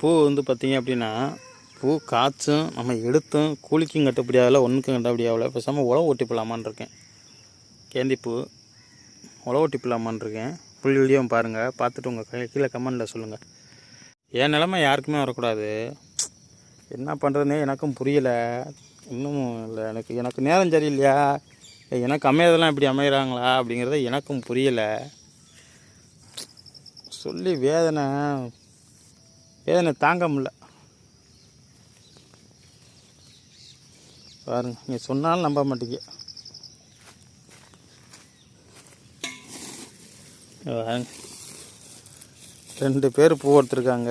பூ வந்து பார்த்திங்க அப்படின்னா பூ காய்ச்சும் நம்ம எடுத்தும் கூலிக்கும் கட்டுப்படியாகல ஒன்றுக்கும் கட்டுப்படியாகல பேசாமல் உழவு ஓட்டி போடலாமான்னு இருக்கேன். கேந்திப்பூ உழவு ஓட்டி போடலாமான்னு இருக்கேன். புல் வீடியோ பாருங்கள் பார்த்துட்டு உங்கள் கீழே கமெண்டில் சொல்லுங்கள் என் நிலமை யாருக்குமே வரக்கூடாது. என்ன பண்ணுறதுனே எனக்கும் புரியலை. இன்னும் இல்லை. எனக்கு எனக்கு நேரம் சரியில்லையா? எனக்கு அமையிறதெல்லாம் இப்படி அமைகிறாங்களா அப்படிங்கிறத எனக்கும் புரியலை. சொல்லி வேதனை. வேதனை தாங்க முடில பாருங்க நீங்கள் சொன்னாலும் நம்ப மாட்டீங்க. பாருங்க. ரெண்டு பேர் பூ எடுத்துருக்காங்க.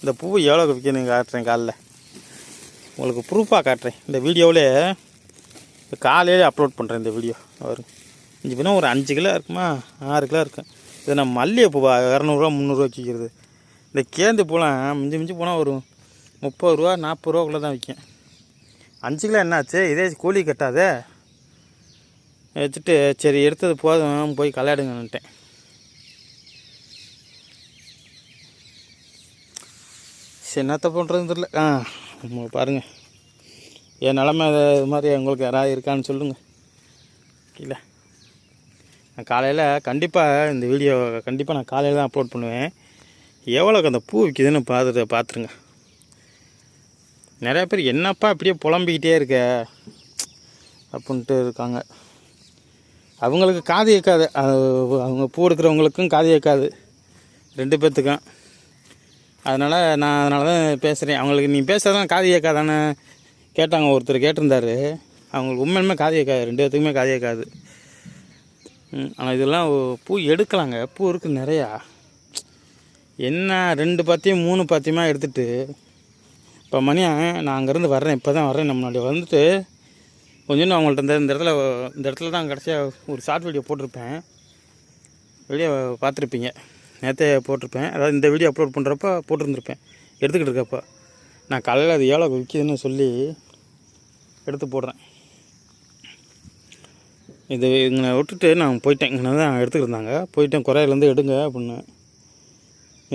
இந்த பூ எவ்வளோ விற்கணும் காட்டுறேன் காலைல. உங்களுக்கு ப்ரூஃபாக காட்டுறேன். இந்த வீடியோவிலே காலையிலே அப்லோட் பண்ணுறேன் இந்த வீடியோ. பாருங்க. இஞ்சி பின்னா ஒரு அஞ்சு கிலோ இருக்குமா? ஆறு கிலோ இருக்கும் இது நான் மல்லிகைப்பூவா? இரநூறுவா முந்நூறுரூவா விற்கிறது இந்த கேந்து பூலாம் மிஞ்சி மிஞ்சி போனால் ஒரு முப்பது ரூபா நாற்பது ரூபாக்குள்ளே தான் விற்கும் அஞ்சு கிலோ என்னாச்சு? இதே கூலி கட்டாதே. வச்சுட்டு சரி எடுத்தது போதும் போய் களையாடுங்கன்ட்டேன் சரி என்னத்த பண்ணுறதுன்னு தெரியல. ஆ பாருங்கள் என் நிலமை இது மாதிரி உங்களுக்கு யாராவது இருக்கான்னு சொல்லுங்கள் இல்லை நான் காலையில் கண்டிப்பாக இந்த வீடியோ கண்டிப்பாக நான் காலையில் தான் அப்லோட் பண்ணுவேன். எவ்வளோக்கு அந்த பூ விற்கிதுன்னு பார்த்துட்டு பார்த்துருங்க. நிறையா பேர் என்னப்பா அப்படியே புலம்பிக்கிட்டே இருக்க? அப்படின்ட்டு இருக்காங்க. அவங்களுக்கு காது கேட்காது. அவங்க பூ எடுக்கிறவங்களுக்கும் காது கேட்காது. ரெண்டு பேர்த்துக்கும் அதனால் நான் அதனால தான் பேசுகிறேன் அவங்களுக்கு நீ பேசுகிறதான் காது கேட்காதானே கேட்டாங்க. ஒருத்தர் கேட்டிருந்தாரு. அவங்களுக்கு உண்மையுமே காது கேட்காது. ரெண்டு பேர்த்துக்குமே காது கேட்காது. ஆனால் இதெல்லாம் பூ எடுக்கலாங்க. பூ இருக்குது நிறையா. என்ன ரெண்டு பாத்தியம் மூணு பாத்தியமா எடுத்துகிட்டு இப்போ மணியா நான் அங்கேருந்து வர்றேன் இப்போ தான் வர்றேன் நம்ம முன்னாடி வந்துட்டு கொஞ்சம் அவங்கள்ட்ட இந்த இந்த இடத்துல இந்த இடத்துல தான் கடைசியாக ஒரு ஷார்ட் வீடியோ போட்டிருப்பேன். வீடியோ பார்த்துருப்பீங்க. நேற்றே போட்டிருப்பேன். அதாவது இந்த வீடியோ அப்லோட் பண்ணுறப்ப போட்டிருந்துருப்பேன். எடுத்துக்கிட்டு இருக்கப்போ. நான் காலையில் அது எவ்வளோ விற்கிதுன்னு சொல்லி எடுத்து போடுறேன். இது இங்கே விட்டுட்டு நான் போயிட்டேன். இங்கே தான் எடுத்துக்கிட்டு இருந்தாங்க. போயிட்டேன். குறையிலேருந்து எடுங்க அப்படின்னு.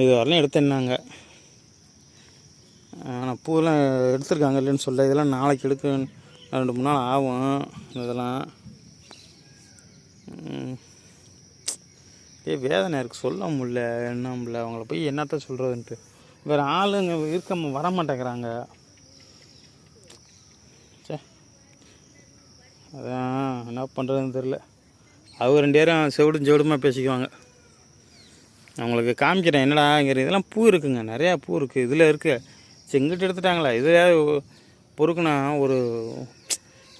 இது வரலாம் எடுத்தேன்னாங்க. ஆனால் பூவெல்லாம் எடுத்திருக்காங்க இல்லைன்னு சொல்ல. இதெல்லாம் நாளைக்கு எடுக்க ரெண்டு மூணு நாள் ஆகும் இதெல்லாம். ஏ வேதனை இருக்குது சொல்ல முடியல. என்ன முடியல? அவங்கள போய் என்னத்த சொல்கிறதுன்ட்டு வேறு ஆளுங்க இருக்க வர மாட்டேங்கிறாங்க சே அதான் என்ன பண்ணுறதுன்னு தெரில அவங்க ரெண்டு பேரும் செவிடும் செவிடுமாக பேசிக்குவாங்க. அவங்களுக்கு காமிக்கிறேன் என்னடா இங்கே இதெல்லாம் பூ இருக்குங்க நிறையா பூ இருக்குது இதில் இருக்குது செங்கிட்டு எடுத்துட்டாங்களா? இதில் பொறுக்குனா ஒரு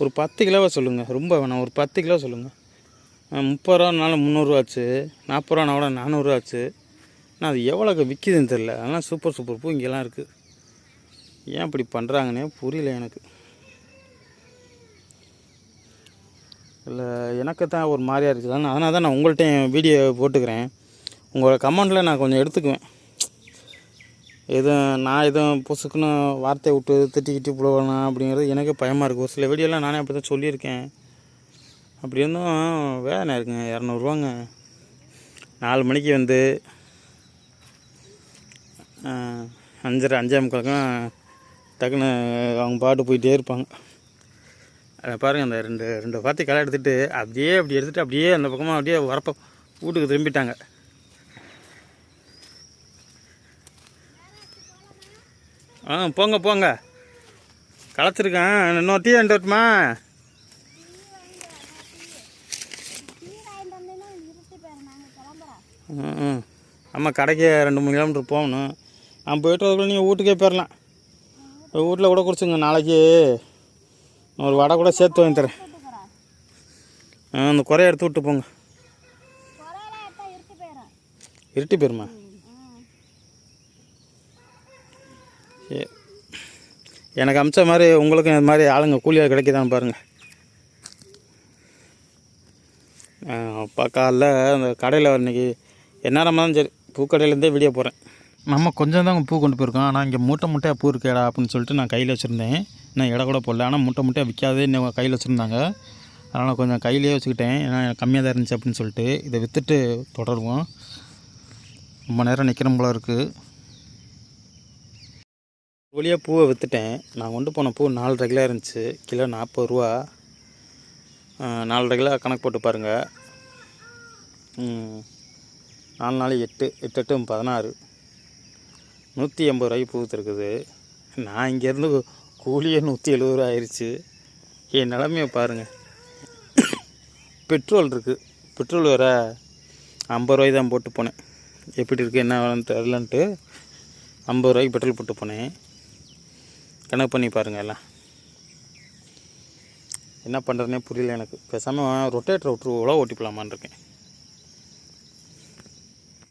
ஒரு பத்து கிலோவாக சொல்லுங்கள் ரொம்ப வேணாம் ஒரு பத்து கிலோ சொல்லுங்கள் முப்பது ரூபானால முந்நூறுரூவா ஆச்சு நாற்பது ரூபானா கூட நானூறுரூவா ஆச்சு. ஆனால் அது எவ்வளோக்கு விற்கிதுன்னு தெரில அதெல்லாம் சூப்பர் சூப்பர் பூ இங்கெல்லாம் இருக்குது ஏன் இப்படி பண்ணுறாங்கன்னே புரியல எனக்கு. இல்லை எனக்கு தான் ஒரு மாதிரியாக இருக்குது அதனால் தான் நான் உங்கள்கிட்ட வீடியோ போட்டுக்கிறேன். உங்களோட கமெண்டில் நான் கொஞ்சம் எடுத்துக்குவேன். எதுவும் நான் எதுவும் பொசுக்குன்னு வார்த்தையை விட்டு திட்டிக்கிட்டு போடலாம் அப்படிங்கிறது எனக்கு பயமாக இருக்குது ஒரு சில வீடியோலாம் நானே அப்படி தான் சொல்லியிருக்கேன். அப்படி இருந்தும் வேதனை இருக்குங்க. இரநூறுவாங்க. நாலு மணிக்கு வந்து அஞ்சரை அஞ்சே முக்காலுக்கும் டக்குன்னு அவங்க பாட்டு போயிட்டே இருப்பாங்க. அதை பாருங்கள் அந்த ரெண்டு ரெண்டு வார்த்தை களை எடுத்துகிட்டு அப்படியே அப்படி எடுத்துகிட்டு அப்படியே அந்த பக்கமாக அப்படியே வரப்போ வீட்டுக்கு திரும்பிட்டாங்க. ஆ போங்க போங்க. களைச்சிருக்கேன் இன்னொரு டீ வாங்கிட்டு வரட்டுமா? ம், ஆமாம் கடைக்கு ரெண்டு மூணு கிலோமீட்டர் போகணும். நான் போயிட்டு வரக்குள்ள நீங்கள் வீட்டுக்கே போயிடலாம் வீட்டில் கூட குடிச்சுங்க நாளைக்கு. ஒரு வடை கூட சேர்த்து வாங்கி தரேன். ஆ அந்த குறைய எடுத்து விட்டு போங்க. இருட்டி போயிருமா சரி எனக்கு அமிச்ச மாதிரி உங்களுக்கும் இந்த மாதிரி ஆளுங்க கூலியாக கிடைக்கிதான்னு பாருங்கள் அப்பா காலைல அந்த கடையில் இன்னைக்கு எந்நேரமாக தான் சரி பூக்கடையிலேருந்தே வீடியோ போகிறேன் நம்ம கொஞ்சம் தான் பூ கொண்டு போயிருக்கோம். ஆனால் இங்கே மூட்டை மூட்டையாக பூ இருக்கேடா அப்படின்னு சொல்லிட்டு நான் கையில் வச்சுருந்தேன். நான் இடம் கூட போடல. ஆனால் மூட்டை மூட்டையாக விற்காதே இன்னும் கையில் வச்சுருந்தாங்க. அதனால் கொஞ்சம் கையிலேயே வச்சுக்கிட்டேன். ஏன்னா கம்மியாக தான் இருந்துச்சு அப்படின்னு சொல்லிட்டு. இதை விற்றுட்டு தொடருவோம். ரொம்ப நேரம் நிற்கிறோம் போல இருக்குது வழியாக பூவை விற்றுட்டேன் நான் கொண்டு போன பூ நாலு கிலோ இருந்துச்சு. கிலோ நாற்பது ரூபா. நாலு நாலரை கணக்கு போட்டு பாருங்கள் நாலு நாலு எட்டு எட்டு எட்டு பதினாறு. நூற்றி எண்பது ரூபாய்க்கு பூ விற்றுருக்குது நான் இங்கேருந்து கூலியே நூற்றி எழுபது ரூபா ஆயிடுச்சு என் நிலமையை பாருங்கள் பெட்ரோல் இருக்குது பெட்ரோல் வேறு ஐம்பது ரூபாய்க்கு தான் போட்டு போனேன். எப்படி இருக்குது என்ன வேணும்னு தெரிலன்ட்டு ஐம்பது ரூபாய்க்கு பெட்ரோல் போட்டு போனேன். கணக்கு பண்ணி பாருங்கள் எல்லாம். என்ன பண்ணுறதுனே புரியல எனக்கு. பேசாமல் ரொட்டேட்டரை விட்டு உழவு ஓட்டி போகலாமான்னு இருக்கேன்.